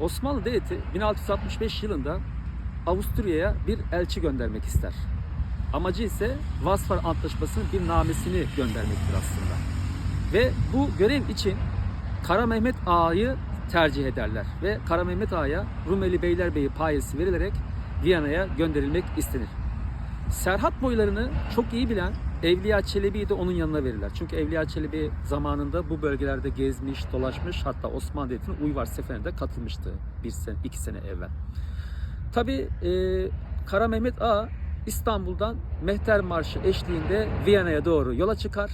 Osmanlı Devleti 1665 yılında Avusturya'ya bir elçi göndermek ister. Amacı ise Vasfar Antlaşması'nın bir namesini göndermektir aslında. Ve bu görev için Kara Mehmet Ağa'yı tercih ederler ve Kara Mehmet Ağa'ya Rumeli Beylerbeyi payesi verilerek Viyana'ya gönderilmek istenir. Serhat boylarını çok iyi bilen Evliya Çelebi'yi de onun yanına verirler. Çünkü Evliya Çelebi zamanında bu bölgelerde gezmiş, dolaşmış hatta Osmanlı Devleti'nin Uyvar Seferi'ne de katılmıştı bir sene, iki sene evvel. Tabi e, Kara Mehmet Ağa İstanbul'dan Mehter Marşı eşliğinde Viyana'ya doğru yola çıkar.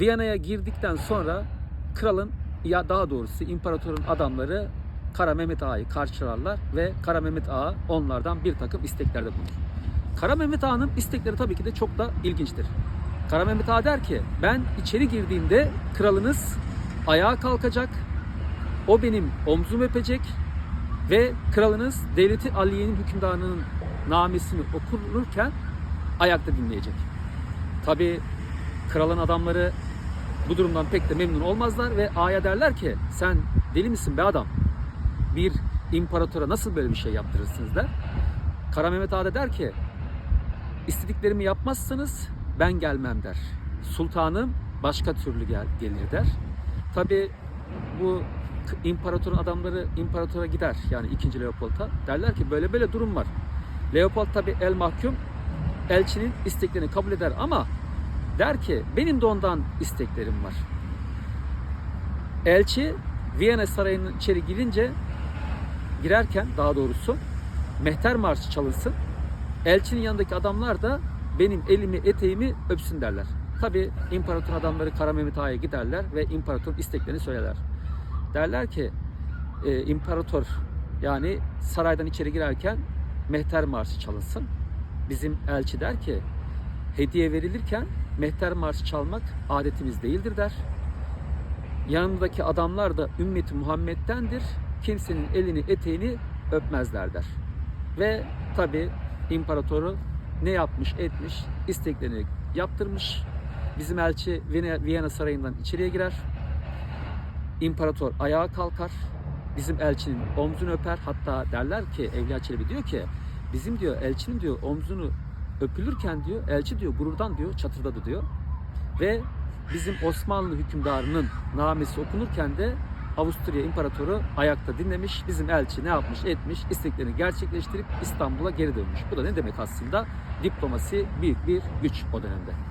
Viyana'ya girdikten sonra kralın ya daha doğrusu imparatorun adamları Kara Mehmet Ağa'yı karşılarlar ve Kara Mehmet Ağa onlardan bir takım isteklerde bulunur. Kara Mehmet Ağa'nın istekleri tabii ki de çok da ilginçtir. Kara Mehmet Ağa der ki ben içeri girdiğimde kralınız ayağa kalkacak, o benim omzumu öpecek ve kralınız devleti Aliye'nin hükümdarının namesini okunurken ayakta dinleyecek. Tabi kralın adamları bu durumdan pek de memnun olmazlar ve A'ya derler ki sen deli misin be adam? Bir imparatora nasıl böyle bir şey yaptırırsınız der. Kara Mehmet Ağa der ki istediklerimi yapmazsanız ben gelmem der. Sultanım başka türlü gel, gelir der. Tabi bu imparatorun adamları imparatora gider yani 2. Leopold'a. Derler ki böyle böyle durum var. Leopold tabi el mahkum elçinin isteklerini kabul eder ama der ki benim de ondan isteklerim var. Elçi Viyana Sarayı'nın içeri girince girerken daha doğrusu mehter marşı çalınsın. Elçinin yanındaki adamlar da benim elimi eteğimi öpsün derler. Tabi imparator adamları Kara Mehmet Ağa'ya giderler ve imparatorun isteklerini söylerler. Derler ki e, imparator yani saraydan içeri girerken mehter marşı çalınsın. Bizim elçi der ki hediye verilirken mehter marşı çalmak adetimiz değildir der. Yanındaki adamlar da ümmeti Muhammed'dendir. Kimsenin elini eteğini öpmezler der. Ve tabi imparatoru ne yapmış etmiş isteklerini yaptırmış. Bizim elçi Viyana, Sarayı'ndan içeriye girer. İmparator ayağa kalkar. Bizim elçinin omzunu öper. Hatta derler ki Evliya Çelebi diyor ki bizim diyor elçinin diyor omzunu öpülürken diyor elçi diyor gururdan diyor çatırdadı diyor. Ve bizim Osmanlı hükümdarının namesi okunurken de Avusturya İmparatoru ayakta dinlemiş. Bizim elçi ne yapmış etmiş isteklerini gerçekleştirip İstanbul'a geri dönmüş. Bu da ne demek aslında? Diplomasi büyük bir güç o dönemde.